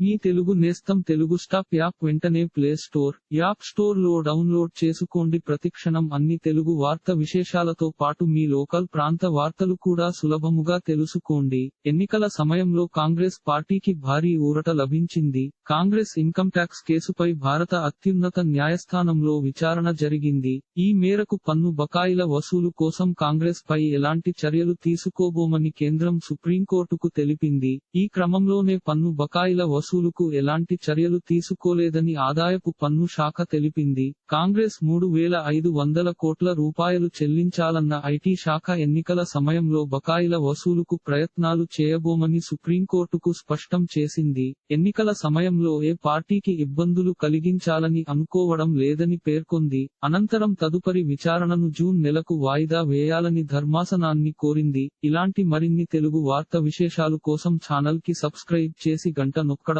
మీ తెలుగు నేస్తం Telugu stop app వెంటనే play store app స్టోర్లో డౌన్లోడ్ చేసుకోండి. ప్రతిక్షణం అన్ని తెలుగు వార్త విశేషాలతో పాటు మీ లోకల్ ప్రాంత వార్తలు కూడా సులభముగా తెలుసుకోండి. ఎన్నికల సమయంలో కాంగ్రెస్ పార్టీకి భారీ ఊరట లభించింది. కాంగ్రెస్ ఇన్కమ్ ట్యాక్స్ కేసుపై భారత అత్యున్నత న్యాయస్థానంలో విచారణ జరిగింది. ఈ మేరకు పన్ను బకాయిల వసూలు కోసం కాంగ్రెస్ పై ఎలాంటి చర్యలు తీసుకోబోమని కేంద్రం సుప్రీంకోర్టుకు తెలిపింది. ఈ క్రమంలోనే పన్ను బకాయిల వసూలుకు ఎలాంటి చర్యలు తీసుకోలేదని ఆదాయపు పన్ను శాఖ తెలిపింది. కాంగ్రెస్ మూడు వేల ఐదు వందల కోట్ల రూపాయలు చెల్లించాలన్న ఐటీ శాఖ ఎన్నికల సమయంలో బకాయిల వసూలుకు ప్రయత్నాలు చేయబోమని సుప్రీంకోర్టుకు స్పష్టం చేసింది. ఎన్నికల సమయంలో ఏ పార్టీకి ఇబ్బందులు కలిగించాలని అనుకోవడం లేదని పేర్కొంది. అనంతరం తదుపరి విచారణను జూన్ నెలకు వాయిదా వేయాలని ధర్మాసనాన్ని కోరింది. ఇలాంటి మరిన్ని తెలుగు వార్త విశేషాలు కోసం ఛానల్కి సబ్స్క్రైబ్ చేసి గంట నొక్కడం